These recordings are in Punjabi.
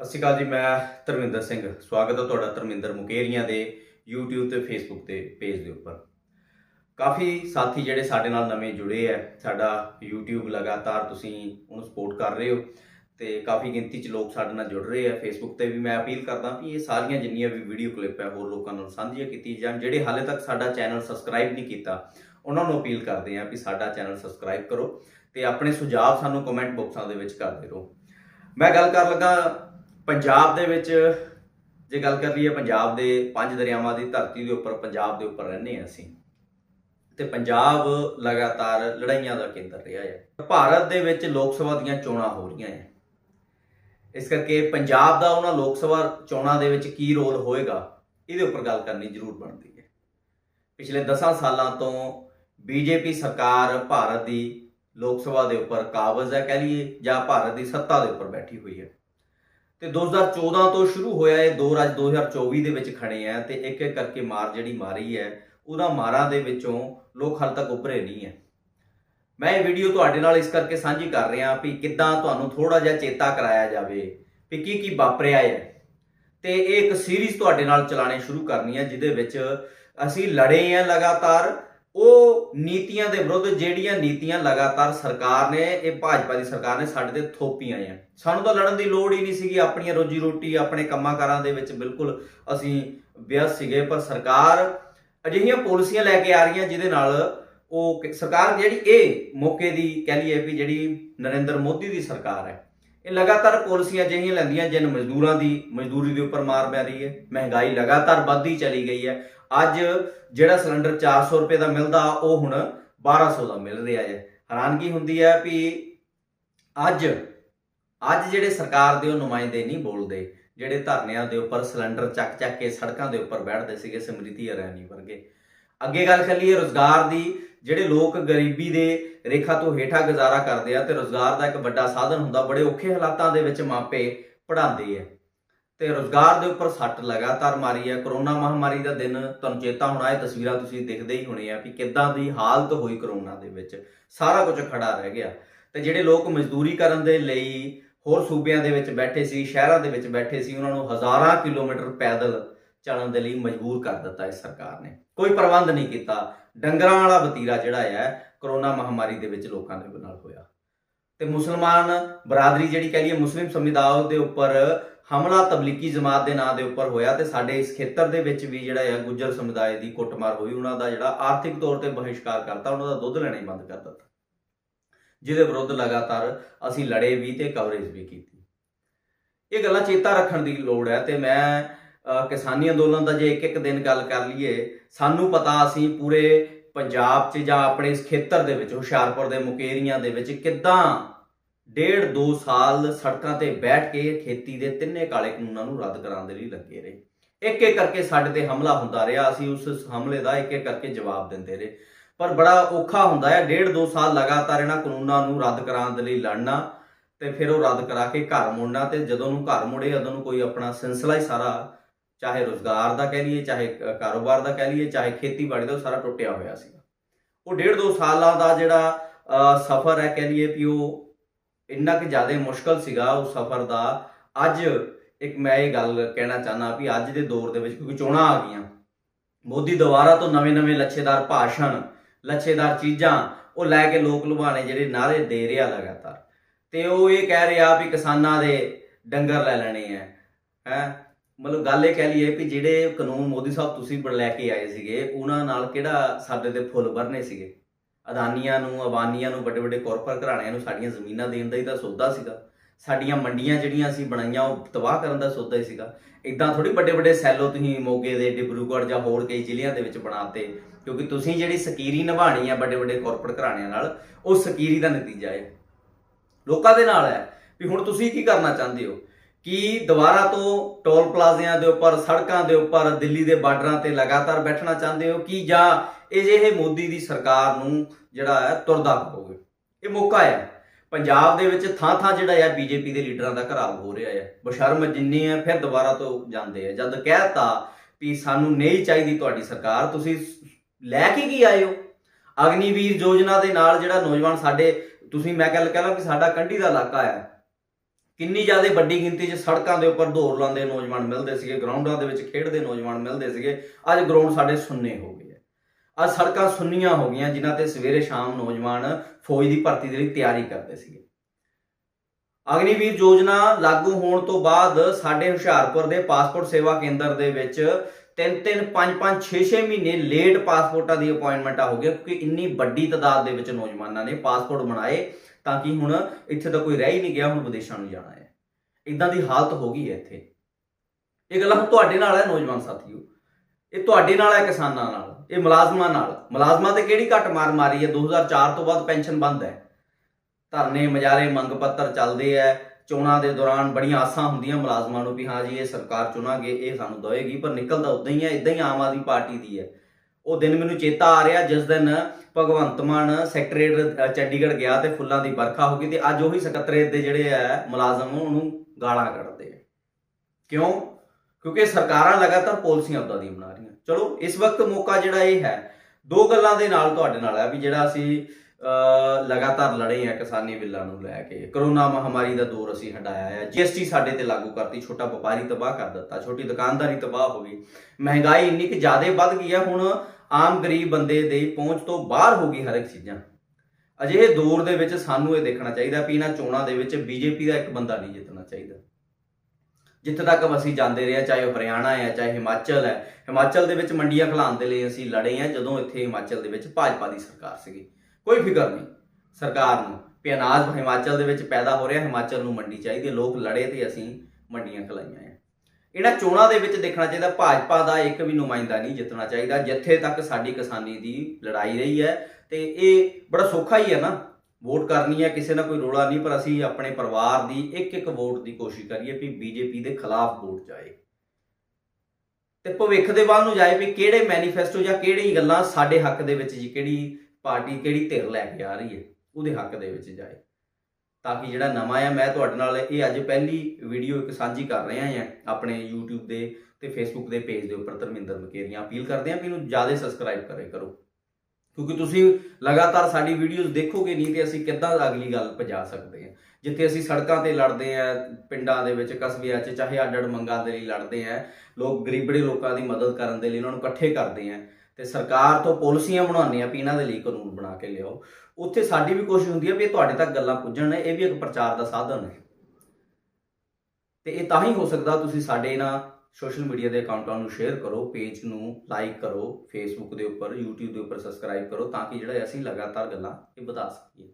ਸਤਿ ਸ਼੍ਰੀ ਅਕਾਲ ਜੀ, ਮੈਂ ਧਰਮਿੰਦਰ ਸਿੰਘ। ਸਵਾਗਤ ਹੈ ਤੁਹਾਡਾ ਧਰਮਿੰਦਰ ਮੁਕੇਰੀਆਂ ਦੇ YouTube ਤੇ Facebook ਤੇ ਪੇਜ ਦੇ ਉੱਪਰ। ਕਾਫੀ ਸਾਥੀ ਜਿਹੜੇ ਸਾਡੇ ਨਾਲ ਨਵੇਂ ਜੁੜੇ ਆ ਸਾਡਾ YouTube ਲਗਾਤਾਰ ਤੁਸੀਂ ਉਹਨੂੰ ਸਪੋਰਟ ਕਰ ਰਹੇ ਹੋ ਤੇ ਕਾਫੀ ਗਿਣਤੀ 'ਚ ਲੋਕ ਸਾਡੇ ਨਾਲ ਜੁੜ ਰਹੇ ਆ Facebook ਤੇ ਵੀ ਮੈਂ ਅਪੀਲ ਕਰਦਾ ਵੀ ਇਹ ਸਾਰੀਆਂ ਜਿੰਨੀਆਂ ਵੀ ਵੀਡੀਓ ਕਲਿੱਪ ਹੈ ਹੋਰ ਲੋਕਾਂ ਨਾਲ ਸਾਂਝੀਆਂ ਕੀਤੀ ਜਾਣ, ਜਿਹੜੇ ਹਾਲੇ ਤੱਕ ਸਾਡਾ ਚੈਨਲ ਸਬਸਕ੍ਰਾਈਬ ਨਹੀਂ ਕੀਤਾ, ਉਹਨਾਂ ਨੂੰ ਅਪੀਲ ਕਰਦੇ ਆ ਵੀ ਸਾਡਾ ਚੈਨਲ ਸਬਸਕ੍ਰਾਈਬ ਕਰੋ ਤੇ ਆਪਣੇ ਸੁਝਾਅ ਸਾਨੂੰ ਕਮੈਂਟ ਬਾਕਸਾਂ ਦੇ ਵਿੱਚ ਕਰਦੇ ਰਹੋ। ਮੈਂ ਗੱਲ ਕਰਨ ਲੱਗਾ ਪੰਜਾਬ ਦੇ ਵਿੱਚ ਜੇ ਗੱਲ ਕਰ ਲਈਏ ਪੰਜਾਬ ਦੇ ਪੰਜ ਦਰਿਆਵਾਂ ਦੀ ਧਰਤੀ ਦੇ ਉੱਪਰ, ਪੰਜਾਬ ਦੇ ਉੱਪਰ ਰਹਿੰਦੇ ਹਾਂ ਅਸੀਂ, ਤੇ ਪੰਜਾਬ ਲਗਾਤਾਰ ਲੜਾਈਆਂ ਦਾ ਕੇਂਦਰ ਰਿਹਾ ਹੈ। ਭਾਰਤ ਦੇ ਵਿੱਚ ਲੋਕ ਸਭਾ ਦੀਆਂ ਚੋਣਾਂ ਹੋ ਰਹੀਆਂ ਹੈ। ਇਸ ਕਰਕੇ ਪੰਜਾਬ ਦਾ ਉਹਨਾਂ ਲੋਕ ਸਭਾ ਚੋਣਾਂ ਦੇ ਵਿੱਚ ਕੀ ਰੋਲ ਹੋਏਗਾ, ਇਹਦੇ ਉੱਪਰ ਗੱਲ ਕਰਨੀ ਜ਼ਰੂਰ ਬਣਦੀ ਹੈ। ਪਿਛਲੇ 10 ਸਾਲਾਂ ਤੋਂ ਬੀਜੇਪੀ ਸਰਕਾਰ ਭਾਰਤ ਦੀ ਲੋਕ ਸਭਾ ਦੇ ਉੱਪਰ ਕਾਬਜ਼ ਹੈ, ਕਹਿ ਲਈਏ, ਜਾਂ ਭਾਰਤ ਦੀ ਸੱਤਾ ਦੇ ਉੱਪਰ ਬੈਠੀ ਹੋਈ ਹੈ। ਤੇ 2014 ਤੋਂ ਸ਼ੁਰੂ ਹੋਇਆ ਇਹ ਦੋ ਰਾਜ 2024 ਦੇ ਵਿੱਚ ਖੜੇ ਆ ਤੇ ਇੱਕ ਇੱਕ ਕਰਕੇ ਮਾਰ ਜਿਹੜੀ ਮਾਰੀ ਹੈ, ਉਹਦਾ ਮਾਰਾਂ ਦੇ ਵਿੱਚੋਂ ਲੋਕ ਹਾਲ ਤੱਕ ਉੱਭਰੇ ਨਹੀਂ ਹੈ। ਮੈਂ ਇਹ ਵੀਡੀਓ ਤੁਹਾਡੇ ਨਾਲ ਇਸ ਕਰਕੇ ਸਾਂਝੀ ਕਰ ਰਿਹਾ ਵੀ ਕਿੱਦਾਂ ਤੁਹਾਨੂੰ ਥੋੜਾ ਜਿਹਾ ਚੇਤਾ ਕਰਾਇਆ ਜਾਵੇ ਵੀ ਕੀ ਕੀ ਵਾਪਰਿਆ ਹੈ। ਤੇ ਇਹ ਇੱਕ ਸੀਰੀਜ਼ ਤੁਹਾਡੇ ਨਾਲ ਚਲਾਣੇ ਸ਼ੁਰੂ ਕਰਨੀ ਹੈ, ਜਿਹਦੇ ਵਿੱਚ ਅਸੀਂ ਲੜੇ ਆ ਲਗਾਤਾਰ ਉਹ ਨੀਤੀਆਂ ਦੇ ਵਿਰੁੱਧ ਜਿਹੜੀਆਂ ਨੀਤੀਆਂ ਲਗਾਤਾਰ ਸਰਕਾਰ ਨੇ, ਇਹ ਭਾਜਪਾ ਦੀ ਸਰਕਾਰ ਨੇ ਸਾਡੇ ਤੇ ਥੋਪੀਆਂ ਆ ਸਾਨੂੰ ਤਾਂ ਲੜਨ ਦੀ ਲੋੜ ਹੀ ਨਹੀਂ ਸੀਗੀ ਆਪਣੀਆਂ ਰੋਜੀ ਰੋਟੀ, ਆਪਣੇ ਕੰਮਾਂ ਕਾਰਾਂ ਦੇ ਵਿੱਚ ਬਿਲਕੁਲ ਅਸੀਂ ਵਿਅਸਤ ਸੀਗੇ, ਪਰ ਸਰਕਾਰ ਅਜਿਹੀਆਂ ਪਾਲਿਸੀਆਂ ਲੈ ਕੇ ਆ ਰਹੀਆਂ ਜਿਹਦੇ ਨਾਲ ਉਹ ਸਰਕਾਰ ਜਿਹੜੀ ਇਹ ਮੌਕੇ ਦੀ ਕਹਿ ਲਈਏ ਵੀ ਜਿਹੜੀ ਨਰਿੰਦਰ ਮੋਦੀ ਦੀ ਸਰਕਾਰ ਹੈ, ਇਹ ਲਗਾਤਾਰ ਪਾਲਿਸੀਆਂ ਅਜਿਹੀਆਂ ਲੈਂਦੀਆਂ, ਜਿਨ ਮਜ਼ਦੂਰਾਂ ਦੀ ਮਜ਼ਦੂਰੀ ਦੇ ਉੱਪਰ ਮਾਰ ਪੈ ਰਹੀ ਹੈ, ਮਹਿੰਗਾਈ ਲਗਾਤਾਰ ਵੱਧਦੀ ਚਲੀ ਗਈ ਹੈ ਅੱਜ ਜਿਹੜਾ ਸਿਲੰਡਰ 400 ਰੁਪਏ ਦਾ ਮਿਲਦਾ, ਉਹ ਹੁਣ 1200 ਦਾ ਮਿਲ ਰਿਹਾ ਹੈ। ਹੈਰਾਨਗੀ ਹੁੰਦੀ ਹੈ ਵੀ ਅੱਜ ਅੱਜ ਜਿਹੜੇ ਸਰਕਾਰ ਦੇ ਉਹ ਨੁਮਾਇੰਦੇ ਨਹੀਂ ਬੋਲਦੇ, ਜਿਹੜੇ ਧਰਨਿਆਂ ਦੇ ਉੱਪਰ ਸਿਲੰਡਰ ਚੱਕ ਚੱਕ ਕੇ ਸੜਕਾਂ ਦੇ ਉੱਪਰ ਬੈਠਦੇ ਸੀਗੇ ਸਮ੍ਰਿਤੀ ਇਰਾਨੀ ਵਰਗੇ। ਅੱਗੇ ਗੱਲ ਕਰੀਏ ਰੋਜ਼ਗਾਰ ਦੀ, ਜਿਹੜੇ ਲੋਕ ਗਰੀਬੀ ਦੇ ਰੇਖਾ ਤੋਂ ਹੇਠਾਂ ਗੁਜ਼ਾਰਾ ਕਰਦੇ ਆ, ਤੇ ਰੋਜ਼ਗਾਰ ਦਾ ਇੱਕ ਵੱਡਾ ਸਾਧਨ ਹੁੰਦਾ, ਬੜੇ ਔਖੇ ਹਾਲਾਤਾਂ ਦੇ ਵਿੱਚ ਮਾਪੇ ਪੜ੍ਹਾਉਂਦੇ ਆ। ਤੇ ਰੋਜ਼ਗਾਰ ਦੇ ਉੱਪਰ ਸੱਟ ਲਗਾਤਾਰ ਮਾਰੀ ਹੈ। ਕਰੋਨਾ ਮਹਾਮਾਰੀ ਦਾ ਦਿਨ ਤੁਹਾਨੂੰ ਚੇਤਾ ਹੋਣਾ, ਇਹ ਤਸਵੀਰਾਂ ਤੁਸੀਂ ਦੇਖਦੇ ਹੀ ਹੋਣੇ ਆ ਵੀ ਕਿੱਦਾਂ ਦੀ ਹਾਲਤ ਹੋਈ ਕਰੋਨਾ ਦੇ ਵਿੱਚ। ਸਾਰਾ ਕੁਝ ਖੜਾ ਰਹਿ ਗਿਆ। ਤੇ ਜਿਹੜੇ ਲੋਕ ਮਜ਼ਦੂਰੀ ਕਰਨ ਦੇ ਲਈ ਹੋਰ ਸੂਬਿਆਂ ਦੇ ਵਿੱਚ ਬੈਠੇ ਸੀ, ਸ਼ਹਿਰਾਂ ਦੇ ਵਿੱਚ ਬੈਠੇ ਸੀ, ਉਹਨਾਂ ਨੂੰ ਹਜ਼ਾਰਾਂ ਕਿਲੋਮੀਟਰ ਪੈਦਲ ਚੱਲਣ ਦੇ ਲਈ ਮਜਬੂਰ ਕਰ ਦਿੱਤਾ ਇਸ ਸਰਕਾਰ ਨੇ। ਕੋਈ ਪ੍ਰਬੰਧ ਨਹੀਂ ਕੀਤਾ। ਡੰਗਰਾਂ ਵਾਲਾ ਵਤੀਰਾ ਜਿਹੜਾ ਹੈ ਕਰੋਨਾ ਮਹਾਮਾਰੀ ਦੇ ਵਿੱਚ ਲੋਕਾਂ ਦੇ ਨਾਲ ਹੋਇਆ। ਤੇ ਮੁਸਲਮਾਨ ਬਰਾਦਰੀ ਜਿਹੜੀ ਕਹਿ ਲਈਏ ਮੁਸਲਿਮ ਸਮੁਦਾਇ ਦੇ ਉੱਪਰ ਹਮਲਾ ਤਬਲੀਗੀ ਜਮਾਤ ਦੇ ਨਾਂ ਦੇ ਉੱਪਰ ਹੋਇਆ ਤੇ ਸਾਡੇ ਇਸ ਖੇਤਰ ਦੇ ਵਿੱਚ ਵੀ ਜਿਹੜਾ ਹੈ ਗੁੱਜਰ ਸਮੁਦਾਇ ਦੀ ਕੁੱਟਮਾਰ ਹੋਈ, ਉਹਨਾਂ ਦਾ ਜਿਹੜਾ ਆਰਥਿਕ ਤੌਰ ਤੇ ਬਹਿਸ਼ਕਾਰ ਕਰਤਾ, ਉਹਨਾਂ ਦਾ ਦੁੱਧ ਲੈਣਾ ਹੀ ਬੰਦ ਕਰ ਦਿੱਤਾ। ਜਿਹਦੇ ਵਿਰੁੱਧ ਲਗਾਤਾਰ ਅਸੀਂ ਲੜੇ ਵੀ ਤੇ ਕਵਰੇਜ ਵੀ ਕੀਤੀ। ਇਹ ਗੱਲਾਂ ਚੇਤਾ ਰੱਖਣ ਦੀ ਲੋੜ ਹੈ ਤੇ ਮੈਂ ਕਿਸਾਨੀ ਅੰਦੋਲਨ ਦਾ ਜੇ ਇੱਕ ਇੱਕ ਦਿਨ ਗੱਲ ਕਰ ਲਈਏ, ਸਾਨੂੰ ਪਤਾ ਅਸੀਂ ਪੂਰੇ ਪੰਜਾਬ 'ਚ ਜਾਂ ਆਪਣੇ ਇਸ ਖੇਤਰ ਦੇ ਵਿੱਚ, ਹੁਸ਼ਿਆਰਪੁਰ ਦੇ ਮੁਕੇਰੀਆਂ ਦੇ ਵਿੱਚ ਕਿੱਦਾਂ ਡੇਢ ਦੋ ਸਾਲ ਸੜਕਾਂ ਤੇ ਬੈਠ ਕੇ ਖੇਤੀ ਦੇ ਤਿੰਨੇ ਕਾਲੇ ਕਾਨੂੰਨਾਂ ਨੂੰ ਰੱਦ ਕਰਾਉਣ ਦੇ ਲਈ ਲੱਗੇ ਰਹੇ। ਇੱਕ ਇੱਕ ਕਰਕੇ ਸਾਡੇ ਤੇ ਹਮਲਾ ਹੁੰਦਾ ਰਿਹਾ, ਅਸੀਂ ਉਸ ਹਮਲੇ ਦਾ ਇੱਕ ਇੱਕ ਕਰਕੇ ਜਵਾਬ ਦਿੰਦੇ ਰਹੇ। ਪਰ ਬੜਾ ਔਖਾ ਹੁੰਦਾ ਹੈ ਡੇਢ ਦੋ ਸਾਲ ਲਗਾਤਾਰ ਇਹਨਾਂ ਕਾਨੂੰਨਾਂ ਨੂੰ ਰੱਦ ਕਰਾਉਣ ਦੇ ਲਈ ਲੜਨਾ ਤੇ ਫਿਰ ਉਹ ਰੱਦ ਕਰਾ ਕੇ ਘਰ ਮੁੜਨਾ ਤੇ ਜਦੋਂ ਨੂੰ ਘਰ ਮੁੜੇ, ਉਦੋਂ ਨੂੰ ਕੋਈ ਆਪਣਾ ਸਿਲਸਿਲਾ ਹੀ ਸਾਰਾ, ਚਾਹੇ ਰੋਜ਼ਗਾਰ ਦਾ ਕਹਿ ਲਈਏ, ਚਾਹੇ ਕਾਰੋਬਾਰ ਦਾ ਕਹਿ ਲਈਏ, ਚਾਹੇ ਖੇਤੀਬਾੜੀ ਦਾ, ਉਹ ਸਾਰਾ ਟੁੱਟਿਆ ਹੋਇਆ ਸੀਗਾ। ਉਹ ਡੇਢ ਦੋ ਸਾਲਾਂ ਦਾ ਜਿਹੜਾ ਸਫ਼ਰ ਹੈ ਕਹਿ ਲਈਏ ਵੀ ਉਹ ਇੰਨਾ ਕਿ ਜ਼ਿਆਦਾ ਮੁਸ਼ਕਲ ਸੀਗਾ ਉਹ ਸਫ਼ਰ ਦਾ। ਅੱਜ ਇੱਕ ਮੈਂ ਇਹ ਗੱਲ ਕਹਿਣਾ ਚਾਹਨਾ ਵੀ ਅੱਜ ਦੇ ਦੌਰ ਦੇ ਵਿੱਚ ਕਿਉਂਕਿ ਚੋਣਾਂ ਆ ਗਈਆਂ। ਮੋਦੀ ਦੁਬਾਰਾ ਤੋਂ ਨਵੇਂ-ਨਵੇਂ ਲੱਛੇਦਾਰ ਭਾਸ਼ਣ, ਲੱਛੇਦਾਰ ਚੀਜ਼ਾਂ ਉਹ ਲੈ ਕੇ ਲੋਕ ਲੁਭਾਣੇ ਜਿਹੜੇ ਨਾਰੇ ਦੇ ਰਿਹਾ ਲਗਾਤਾਰ। ਤੇ ਉਹ ਇਹ ਕਹਿ ਰਿਹਾ ਵੀ ਕਿਸਾਨਾਂ ਦੇ ਡੰਗਰ ਲੈ ਲੈਣੇ ਆ। ਹੈ? ਮਤਲਬ ਗੱਲ ਇਹ ਕਹਿ ਲਈਏ ਕਿ ਜਿਹੜੇ ਕਾਨੂੰਨ ਮੋਦੀ ਸਾਹਿਬ ਤੁਸੀਂ ਲੈ ਕੇ ਆਏ ਸੀਗੇ, ਉਹਨਾਂ ਨਾਲ ਕਿਹੜਾ ਸਾਡੇ ਦੇ ਫੁੱਲ ਵਰਨੇ ਸੀਗੇ? ਅਦਾਨੀਆਂ ਨੂੰ ਅਬਾਨੀਆਂ ਨੂੰ, ਵੱਡੇ ਵੱਡੇ ਕਾਰਪੋਰੇਟ ਘਰਾਣਿਆਂ ਨੂੰ ਸਾਡੀਆਂ ਜ਼ਮੀਨਾਂ ਦੇਣ ਦਾ ਹੀ ਤਾਂ ਸੌਦਾ ਸੀਗਾ। ਸਾਡੀਆਂ ਮੰਡੀਆਂ ਜਿਹੜੀਆਂ ਅਸੀਂ ਬਣਾਈਆਂ, ਉਹ ਤਬਾਹ ਕਰਨ ਦਾ ਸੌਦਾ ਹੀ ਸੀਗਾ। ਇਦਾਂ ਥੋੜੀ ਵੱਡੇ ਵੱਡੇ ਸੈਲੋ ਤੁਸੀਂ ਮੋਗੇ ਦੇ, ਡਿਬਰੂਗੜ੍ਹ ਜਾਂ ਹੋਰ ਕਈ ਜ਼ਿਲ੍ਹਿਆਂ ਦੇ ਵਿੱਚ ਬਣਾਤੇ। ਕਿਉਂਕਿ ਤੁਸੀਂ ਜਿਹੜੀ ਸਕੀਰੀ ਨਿਭਾਣੀ ਆ ਵੱਡੇ ਵੱਡੇ ਕਾਰਪੋਰੇਟ ਘਰਾਣਿਆਂ ਨਾਲ, ਉਹ ਸਕੀਰੀ ਦਾ ਨਤੀਜਾ ਹੈ ਲੋਕਾਂ ਦੇ ਨਾਲ ਹੈ ਵੀ ਹੁਣ ਤੁਸੀਂ ਕੀ ਕਰਨਾ ਚਾਹੁੰਦੇ ਹੋ? ਕਿ ਦੁਬਾਰਾ ਤੋਂ ਟੋਲ ਪਲਾਜ਼ਿਆਂ ਦੇ ਉੱਪਰ, ਸੜਕਾਂ ਦੇ ਉੱਪਰ, ਦਿੱਲੀ ਦੇ ਬਾਰਡਰਾਂ ਤੇ ਲਗਾਤਾਰ ਬੈਠਣਾ ਚਾਹੁੰਦੇ ਹੋ ਕਿ ਜਾਂ ਅਜਿਹੇ ਮੋਦੀ ਦੀ ਸਰਕਾਰ ਨੂੰ ਜਿਹੜਾ ਹੈ ਤੁਰਦਾ ਕਰੋਗੇ ਇਹ ਮੌਕਾ ਹੈ। ਪੰਜਾਬ ਦੇ ਵਿੱਚ ਥਾਂ ਥਾਂ ਜਿਹੜਾ ਹੈ ਬੀਜੇਪੀ ਦੇ ਲੀਡਰਾਂ ਦਾ ਘਰਾਵ ਹੋ ਰਿਹਾ ਹੈ। ਬਸ਼ਰਮ ਜਿੰਨੀ ਹੈ, ਫਿਰ ਦੁਬਾਰਾ ਤੋਂ ਜਾਂਦੇ ਆ ਜਦ ਕਹਿਤਾ ਵੀ ਸਾਨੂੰ ਨਹੀਂ ਚਾਹੀਦੀ ਤੁਹਾਡੀ ਸਰਕਾਰ, ਤੁਸੀਂ ਲੈ ਕੇ ਕੀ ਆਏ ਹੋ? ਅਗਨੀਵੀਰ ਯੋਜਨਾ ਦੇ ਨਾਲ ਜਿਹੜਾ ਨੌਜਵਾਨ ਸਾਡੇ, ਤੁਸੀਂ ਮੈਂ ਗੱਲ ਕਹਿ ਕਹਾਂ ਕਿ ਸਾਡਾ ਕੰਢੀ ਦਾ ਇਲਾਕਾ ਹੈ। ਕਿੰਨੀ ਜ਼ਿਆਦਾ ਵੱਡੀ ਗਿਣਤੀ 'ਚ ਸੜਕਾਂ ਦੇ ਉੱਪਰ ਦੌੜ ਲਾਉਂਦੇ ਨੌਜਵਾਨ ਮਿਲਦੇ ਸੀਗੇ, ਗਰਾਊਂਡਾਂ ਦੇ ਵਿੱਚ ਖੇਡਦੇ ਨੌਜਵਾਨ ਮਿਲਦੇ ਸੀਗੇ। ਅੱਜ ਗਰਾਊਂਡ ਸਾਡੇ ਸੁੰਨੇ ਹੋ ਗਏ ਆ। ਅੱਜ ਸੜਕਾਂ ਸੁੰਨੀਆਂ ਹੋ ਗਈਆਂ, ਜਿਨ੍ਹਾਂ ਤੇ ਸਵੇਰੇ ਸ਼ਾਮ ਨੌਜਵਾਨ ਫੌਜ ਦੀ ਭਰਤੀ ਦੇ ਲਈ ਤਿਆਰੀ ਕਰਦੇ ਸੀਗੇ। ਅਗਨੀਵੀਰ ਯੋਜਨਾ ਲਾਗੂ ਹੋਣ ਤੋਂ ਬਾਅਦ ਸਾਡੇ ਹੁਸ਼ਿਆਰਪੁਰ ਦੇ ਪਾਸਪੋਰਟ ਸੇਵਾ ਕੇਂਦਰ ਦੇ ਵਿੱਚ ਤਿੰਨ ਤਿੰਨ ਪੰਜ ਪੰਜ 6 6 ਮਹੀਨੇ ਲੇਟ ਪਾਸਪੋਰਟਾਂ ਦੀ ਅਪਾਇੰਟਮੈਂਟਾਂ ਹੋ ਗਈਆਂ, ਕਿਉਂਕਿ ਇੰਨੀ ਵੱਡੀ ਤਾਦਾਦ ਦੇ ਵਿੱਚ ਨੌਜਵਾਨਾਂ ਨੇ ਪਾਸਪੋਰਟ ਬਣਾਏ। ਤਾਂ ਕਿ ਹੁਣ ਇੱਥੇ ਤਾਂ ਕੋਈ ਰਹਿ ਹੀ ਨਹੀਂ ਗਿਆ, ਹੁਣ ਵਿਦੇਸ਼ਾਂ ਨੂੰ ਜਾਣਾ ਹੈ। ਇਦਾਂ ਦੀ ਹਾਲਤ ਹੋ ਗਈ ਹੈ ਇੱਥੇ। ਇਹ ਗੱਲਾਂ ਹੁਣ ਤੁਹਾਡੇ ਨਾਲ ਹੈ ਨੌਜਵਾਨ ਸਾਥੀਓ। ਇਹ ਤੁਹਾਡੇ ਨਾਲ ਹੈ ਕਿਸਾਨਾਂ ਨਾਲ। ਇਹ ਮੁਲਾਜ਼ਮਾਂ ਨਾਲ। ਮੁਲਾਜ਼ਮਾਂ ਤੇ ਕਿਹੜੀ ਘੱਟ ਮਾਰ ਮਾਰੀ ਹੈ? 2004 ਤੋਂ ਬਾਅਦ ਪੈਨਸ਼ਨ ਬੰਦ ਹੈ। ਧਰਨੇ, ਮਜਾਰੇ, ਮੰਗ ਪੱਤਰ ਚੱਲਦੇ ਐ ਚੋਣਾਂ ਦੇ ਦੌਰਾਨ ਬੜੀਆਂ ਆਸਾਂ ਹੁੰਦੀਆਂ ਮੁਲਾਜ਼ਮਾਂ ਨੂੰ ਵੀ, ਹਾਂ ਜੀ, ਇਹ ਸਰਕਾਰ ਚੁਣਾਂਗੇ, ਇਹ ਸਾਨੂੰ ਦਵੇਗੀ, ਪਰ ਨਿਕਲਦਾ ਉਦਾਂ ਹੀ ਹੈ ਇਦਾਂ ਹੀ ਆਮ ਆਦਮੀ ਪਾਰਟੀ ਦੀ ਹੈ। ਉਹ ਦਿਨ ਮੈਨੂੰ ਚੇਤਾ ਆ ਰਿਹਾ, ਜਿਸ ਦਿਨ ਭਗਵੰਤ ਮਾਨ ਸੈਕਟਰੀਏਟ ਚੰਡੀਗੜ੍ਹ ਗਿਆ ਤੇ ਫੁੱਲਾਂ ਦੀ ਵਰਖਾ ਹੋ ਗਈ ਤੇ ਅੱਜ ਉਹੀ ਸਕੱਤਰੇਤ ਦੇ ਜਿਹੜੇ ਆ ਮੁਲਾਜ਼ਮ, ਉਹਨੂੰ ਗਾਲਾਂ ਕੱਢਦੇ ਆ। ਕਿਉਂ? ਕਿਉਂਕਿ ਸਰਕਾਰਾਂ ਲਗਾਤਾਰ ਪਾਲਿਸੀਆਂ ਉਦਾਂ ਦੀਆਂ ਬਣਾ ਰਹੀਆਂ। ਚਲੋ, ਇਸ ਵਕਤ ਮੌਕਾ ਜਿਹੜਾ ਇਹ ਹੈ, ਦੋ ਗੱਲਾਂ ਦੇ ਨਾਲ ਤੁਹਾਡੇ ਨਾਲ ਹੈ ਵੀ ਜਿਹੜਾ ਅਸੀਂ ਲਗਾਤਾਰ ਲੜੇ ਆ ਕਿਸਾਨੀ ਬਿੱਲਾਂ ਨੂੰ ਲੈ ਕੇ। ਕਰੋਨਾ ਮਹਾਮਾਰੀ ਦਾ ਦੌਰ ਅਸੀਂ ਹਟਾਇਆ ਹੈ ਜੀਐਸਟੀ ਸਾਡੇ ਤੇ ਲਾਗੂ ਕਰਤੀ, ਛੋਟਾ ਵਪਾਰੀ ਤਬਾਹ ਕਰ ਦਿੱਤਾ, ਛੋਟੀ ਦੁਕਾਨਦਾਰੀ ਤਬਾਹ ਹੋ ਗਈ। ਮਹਿੰਗਾਈ ਇੰਨੀ ਕਿ ਜ਼ਿਆਦਾ ਵੱਧ ਗਈ ਹੈ ਹੁਣ ਆਮ ਗਰੀਬ ਬੰਦੇ ਦੇ ਪਹੁੰਚ ਤੋਂ ਬਾਹਰ ਹੋ ਗਈ ਹਰ ਇੱਕ ਚੀਜ਼ਾਂ। ਅਜਿਹੇ ਦੌਰ ਦੇ ਵਿੱਚ ਸਾਨੂੰ ਇਹ ਦੇਖਣਾ ਚਾਹੀਦਾ ਵੀ ਇਹਨਾਂ ਚੋਣਾਂ ਦੇ ਵਿੱਚ ਬੀਜੇਪੀ ਦਾ ਇੱਕ ਬੰਦਾ ਨਹੀਂ ਜਿੱਤਣਾ ਚਾਹੀਦਾ। ਜਿੱਥੇ ਤੱਕ ਅਸੀਂ ਜਾਂਦੇ ਰਹੇ ਹਾਂ ਚਾਹੇ ਉਹ ਹਰਿਆਣਾ ਹੈ ਚਾਹੇ ਹਿਮਾਚਲ ਹੈ ਹਿਮਾਚਲ ਦੇ ਵਿੱਚ ਮੰਡੀਆਂ ਖਲਾਉਣ ਦੇ ਲਈ ਅਸੀਂ ਲੜੇ ਹਾਂ ਜਦੋਂ ਇੱਥੇ ਹਿਮਾਚਲ ਦੇ ਵਿੱਚ ਭਾਜਪਾ ਦੀ ਸਰਕਾਰ ਸੀਗੀ। ਕੋਈ ਫਿਕਰ ਨਹੀਂ। ਸਰਕਾਰ ਨੂੰ ਵੀ ਅਨਾਜ ਹਿਮਾਚਲ ਦੇ ਵਿੱਚ ਪੈਦਾ ਹੋ ਰਿਹਾ, ਹਿਮਾਚਲ ਨੂੰ ਮੰਡੀ ਚਾਹੀਦੀ ਹੈ। ਲੋਕ ਲੜੇ ਤੇ ਅਸੀਂ ਮੰਡੀਆਂ ਖਲਾਈਆਂ ਹੈ ਇਹਨਾਂ ਚੋਣਾਂ ਦੇ ਵਿੱਚ ਦੇਖਣਾ ਚਾਹੀਦਾ, ਭਾਜਪਾ ਦਾ ਇੱਕ ਵੀ ਨੁਮਾਇੰਦਾ ਨਹੀਂ ਜਿੱਤਣਾ ਚਾਹੀਦਾ, ਜਿੱਥੇ ਤੱਕ ਸਾਡੀ ਕਿਸਾਨੀ ਦੀ ਲੜਾਈ ਰਹੀ ਹੈ। ਤੇ ਇਹ ਬੜਾ ਸੌਖਾ ਹੀ ਹੈ ਨਾ। ਵੋਟ ਕਰਨੀ ਹੈ, ਕਿਸੇ ਨਾਲ ਕੋਈ ਰੋਲਾ ਨਹੀਂ, ਪਰ ਅਸੀਂ ਆਪਣੇ ਪਰਿਵਾਰ ਦੀ ਇੱਕ ਇੱਕ ਵੋਟ ਦੀ ਕੋਸ਼ਿਸ਼ ਕਰੀਏ ਵੀ ਬੀਜੇਪੀ ਦੇ ਖਿਲਾਫ ਵੋਟ ਜਾਏ। ਤੇ ਭਵਿੱਖ ਦੇ ਵੱਲ ਨੂੰ ਜਾਏ ਵੀ ਕਿਹੜੇ ਮੈਨੀਫੈਸਟੋ ਜਾਂ ਕਿਹੜੀ ਗੱਲਾਂ ਸਾਡੇ ਹੱਕ ਦੇ ਵਿੱਚ ਜੀ, ਕਿਹੜੀ ਪਾਰਟੀ ਕਿਹੜੀ ਧਿਰ ਲੈ ਕੇ ਆ ਰਹੀ ਹੈ, ਉਹਦੇ ਹੱਕ ਦੇ ਵਿੱਚ ਜਾਏ। ਤਾਂ ਕਿ ਜਿਹੜਾ ਨਵਾਂ ਆ, ਮੈਂ ਤੁਹਾਡੇ ਨਾਲ ਇਹ ਅੱਜ ਪਹਿਲੀ ਵੀਡੀਓ ਇੱਕ ਸਾਂਝੀ ਕਰ ਰਿਹਾ ਹਾਂ ਆਪਣੇ YouTube ਦੇ ਤੇ Facebook ਦੇ ਪੇਜ ਦੇ ਉੱਪਰ ਧਰਮਿੰਦਰ ਮਕੇਰੀਆਂ ਅਪੀਲ ਕਰਦੇ ਹਾਂ ਵੀ ਇਹਨੂੰ ਜ਼ਿਆਦਾ ਸਬਸਕ੍ਰਾਈਬ ਕਰੇ ਕਰੋ। ਕਿਉਂਕਿ ਤੁਸੀਂ ਲਗਾਤਾਰ ਸਾਡੀ ਵੀਡੀਓਜ਼ ਦੇਖੋਗੇ ਨਹੀਂ ਤੇ ਅਸੀਂ ਕਿੱਦਾਂ ਅਗਲੀ ਗੱਲ ਪਹੁੰਚਾ ਸਕਦੇ ਹਾਂ। ਜਿੱਥੇ ਅਸੀਂ ਸੜਕਾਂ ਤੇ ਲੜਦੇ ਆ ਪਿੰਡਾਂ ਦੇ ਵਿੱਚ ਕਸਬਿਆਂ 'ਚ ਚਾਹੇ ਅੱਡ ਅੱਡ ਮੰਗਾਂ ਦੇ ਲਈ ਲੜਦੇ ਆ ਲੋਕ ਗਰੀਬੜੇ ਲੋਕਾਂ ਦੀ ਮਦਦ ਕਰਨ ਦੇ ਲਈ ਉਹਨਾਂ ਨੂੰ ਇਕੱਠੇ ਕਰਦੇ ਆ ਤੇ ਸਰਕਾਰ ਤੋਂ ਪਾਲਿਸੀਆਂ ਬਣਾਉਂਦੇ ਆ ਵੀ ਇਹਨਾਂ ਦੇ ਲਈ ਕਾਨੂੰਨ ਬਣਾ ਕੇ ਲਿਆਓ, ਉੱਥੇ ਸਾਡੀ ਵੀ ਕੋਸ਼ਿਸ਼ ਹੁੰਦੀ ਹੈ ਵੀ ਇਹ ਤੁਹਾਡੇ ਤੱਕ ਗੱਲਾਂ ਪੁੱਜਣ, ਇਹ ਵੀ ਇੱਕ ਪ੍ਰਚਾਰ ਦਾ ਸਾਧਨ ਹੈ। ਤੇ ਇਹ ਤਾਂ ਹੀ ਹੋ ਸਕਦਾ ਤੁਸੀਂ ਸਾਡੇ ਇਹਨਾਂ ਸੋਸ਼ਲ ਮੀਡੀਆ ਦੇ ਅਕਾਊਂਟਾਂ ਨੂੰ ਸ਼ੇਅਰ ਕਰੋ, ਪੇਜ ਨੂੰ ਲਾਈਕ ਕਰੋ ਫੇਸਬੁੱਕ ਦੇ ਉੱਪਰ, YouTube ਦੇ ਉੱਪਰ ਸਬਸਕ੍ਰਾਈਬ ਕਰੋ ਤਾਂ ਕਿ ਜਿਹੜਾ ਅਸੀਂ ਲਗਾਤਾਰ ਗੱਲਾਂ ਇਹ ਵਧਾ ਸਕੀਏ।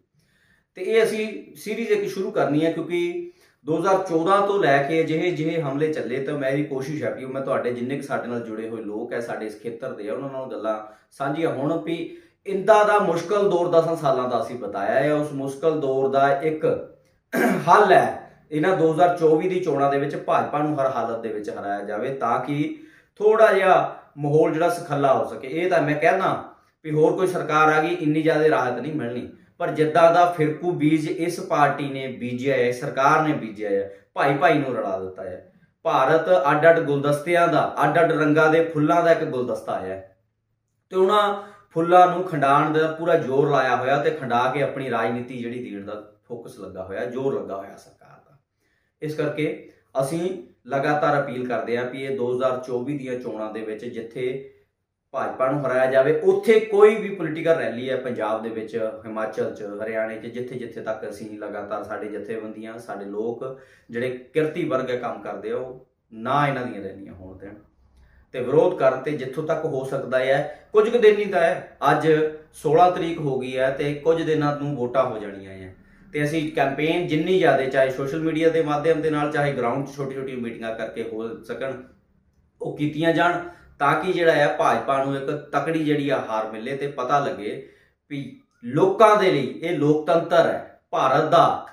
ਤੇ ਇਹ ਅਸੀਂ ਸੀਰੀਜ਼ ਇੱਕ ਸ਼ੁਰੂ ਕਰਨੀ ਹੈ ਕਿਉਂਕਿ 2014 ਤੋਂ ਲੈ ਕੇ ਜਿਹੇ ਜਿਹੇ ਹਮਲੇ ਚੱਲੇ ਤਾਂ ਮੇਰੀ ਕੋਸ਼ਿਸ਼ ਹੈ ਕਿ ਮੈਂ ਤੁਹਾਡੇ ਜਿੰਨੇ ਕੁ ਸਾਡੇ ਨਾਲ ਜੁੜੇ ਹੋਏ ਲੋਕ ਹੈ, ਸਾਡੇ ਇਸ ਖੇਤਰ ਦੇ ਆ, ਉਹਨਾਂ ਨਾਲ ਗੱਲਾਂ ਸਾਂਝੀਆਂ ਹੋਣ ਵੀ ਇੰਦਾ ਦਾ ਮੁਸ਼ਕਲ ਦੌਰ 10 ਸਾਲਾਂ ਦਾ ਅਸੀਂ ਬਤਾਇਆ ਹੈ, ਉਸ ਮੁਸ਼ਕਲ ਦੌਰ ਦਾ ਇੱਕ ਹੱਲ ਹੈ। ਇਹਨਾਂ 2024 ਦੀ ਚੋਣਾਂ ਦੇ ਵਿੱਚ ਭਾਜਪਾ ਨੂੰ ਹਰ ਹਾਲਤ ਦੇ ਵਿੱਚ ਹਰਾਇਆ ਜਾਵੇ ਤਾਂ ਕਿ ਥੋੜਾ ਜਿਹਾ ਮਾਹੌਲ ਜਿਹੜਾ ਸਖੱਲਾ ਹੋ ਸਕੇ। ਇਹ ਤਾਂ ਮੈਂ ਕਹਿਣਾ ਵੀ ਹੋਰ ਕੋਈ ਸਰਕਾਰ ਆ ਗਈ, ਇੰਨੀ ਜ਼ਿਆਦਾ ਰਾਹਤ ਨਹੀਂ ਮਿਲਣੀ। ਪਰ ਜਿੱਦਾਂ ਦਾ ਫਿਰਕੂ ਬੀਜ ਇਸ ਪਾਰਟੀ ਨੇ ਬੀਜਿਆ ਹੈ, ਸਰਕਾਰ ਨੇ ਬੀਜਿਆ ਹੈ, ਭਾਈ ਭਾਈ ਨੂੰ ਰਲਾ ਦਿੱਤਾ ਹੈ। ਭਾਰਤ ਅੱਡ ਅੱਡ ਗੁਲਦਸਤਿਆਂ ਦਾ ਅੱਡ ਅੱਡ ਰੰਗਾਂ ਦੇ ਫੁੱਲਾਂ ਦਾ ਇੱਕ ਗੁਲਦਸਤਾ ਹੈ। ਤੇ ਉਹਨਾਂ ਫੁੱਲਾਂ ਨੂੰ ਖੰਡਾਣ ਦਾ ਪੂਰਾ ਜ਼ੋਰ ਲਾਇਆ ਹੋਇਆ ਤੇ ਖੰਡਾ ਕੇ ਆਪਣੀ ਰਾਜਨੀਤੀ ਜਿਹੜੀ ਦੇਣ ਦਾ ਫੋਕਸ ਲੱਗਾ ਹੋਇਆ, ਜ਼ੋਰ ਲੱਗਾ ਹੋਇਆ ਸਰਕਾਰ ਦਾ। ਇਸ ਕਰਕੇ ਅਸੀਂ ਲਗਾਤਾਰ ਅਪੀਲ ਕਰਦੇ ਹਾਂ ਕਿ ਇਹ 2024 ਦੀਆਂ ਚੋਣਾਂ ਦੇ ਵਿੱਚ ਜਿੱਥੇ ਭਾਜਪਾ ਨੂੰ ਹਰਾਇਆ ਜਾਵੇ। ਉੱਥੇ ਕੋਈ ਵੀ ਪੋਲੀਟੀਕਲ ਰੈਲੀ ਹੈ ਪੰਜਾਬ ਦੇ ਵਿੱਚ, ਹਿਮਾਚਲ 'ਚ, ਹਰਿਆਣੇ 'ਚ, ਜਿੱਥੇ ਜਿੱਥੇ ਤੱਕ ਅਸੀਂ ਲਗਾਤਾਰ ਸਾਡੇ ਜਥੇਬੰਦੀਆਂ, ਸਾਡੇ ਲੋਕ, ਜਿਹੜੇ ਕਿਰਤੀ ਵਰਗ ਕੰਮ ਕਰਦੇ ਆ, ਉਹ ਨਾ ਇਹਨਾਂ ਦੀਆਂ ਰੈਲੀਆਂ ਹੋਣ ਦੇਣ। ਤੇ ਵਿਰੋਧ ਕਰਨ ਤੇ ਜਿੱਥੋਂ ਤੱਕ ਹੋ ਸਕਦਾ ਹੈ, ਕੁਝ ਕੁ ਦਿਨ ਹੀ ਤਾਂ ਹੈ। ਅੱਜ 16 ਤਰੀਕ ਹੋ ਗਈ ਹੈ ਤੇ ਕੁਝ ਦਿਨਾਂ ਨੂੰ ਵੋਟਾਂ ਹੋ ਜਾਣੀਆਂ ਹੈ। ਤੇ ਅਸੀਂ ਕੈਂਪੇਨ ਜਿੰਨੀ ਜ਼ਿਆਦਾ, ਚਾਹੇ ਸੋਸ਼ਲ ਮੀਡੀਆ ਦੇ ਮਾਧਿਅਮ ਦੇ ਨਾਲ, ਚਾਹੇ ਗਰਾਊਂਡ 'ਚ ਛੋਟੀ ਛੋਟੀ ਮੀਟਿੰਗਾਂ ਕਰਕੇ ਹੋ ਸਕਣ, ਉਹ ਕੀਤੀਆਂ ਜਾਣ। ਤਾਂ ਕਿ ਜਿਹੜਾ ਹੈ ਭਾਜਪਾ ਨੂੰ ਇੱਕ ਤਕੜੀ ਜਿਹੜੀ ਆ ਹਾਰ ਮਿਲੇ ਤੇ ਪਤਾ ਲੱਗੇ ਵੀ ਲੋਕਾਂ ਦੇ ਲਈ ਇਹ ਲੋਕਤੰਤਰ ਹੈ, ਭਾਰਤ ਦਾ।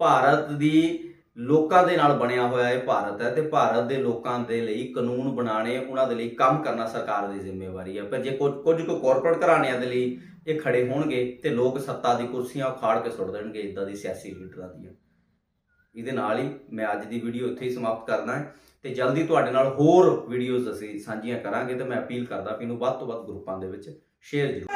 ਭਾਰਤ ਦੀ ਲੋਕਾਂ ਦੇ ਨਾਲ ਬਣਿਆ ਹੋਇਆ ਇਹ ਭਾਰਤ ਹੈ ਤੇ ਭਾਰਤ ਦੇ ਲੋਕਾਂ ਦੇ ਲਈ ਕਾਨੂੰਨ ਬਣਾਉਣੇ, ਉਹਨਾਂ ਦੇ ਲਈ ਕੰਮ ਕਰਨਾ ਸਰਕਾਰ ਦੀ ਜ਼ਿੰਮੇਵਾਰੀ ਹੈ। ਪਰ ਜੇ ਕੁਝ ਕੁਝ ਕੁ ਕਾਰਪੋਰੇਟ ਘਰਾਣਿਆਂ ਦੇ ਲਈ ਇਹ ਖੜੇ ਹੋਣਗੇ ਤੇ ਲੋਕ ਸੱਤਾ ਦੀ ਕੁਰਸੀਆਂ ਉਖਾੜ ਕੇ ਸੁੱਟ ਦੇਣਗੇ ਇਦਾਂ ਦੀ ਸਿਆਸੀ ਲੀਡਰਾਂ ਦੀਆਂ। ਇਹਦੇ ਨਾਲ ਹੀ ਮੈਂ ਅੱਜ ਦੀ ਵੀਡੀਓ ਇੱਥੇ ਹੀ ਸਮਾਪਤ ਕਰਦਾ ਹੈ। ਤੇ ਜਲਦੀ ਤੁਹਾਡੇ ਨਾਲ ਹੋਰ ਵੀਡੀਓਜ਼ ਅਸੀਂ ਸਾਂਝੀਆਂ ਕਰਾਂਗੇ ਤੇ ਮੈਂ ਅਪੀਲ ਕਰਦਾ ਵੀ ਇਹਨੂੰ ਵੱਧ ਤੋਂ ਵੱਧ ਗਰੁੱਪਾਂ ਦੇ ਵਿੱਚ ਸ਼ੇਅਰ ਜ਼ਰੂਰ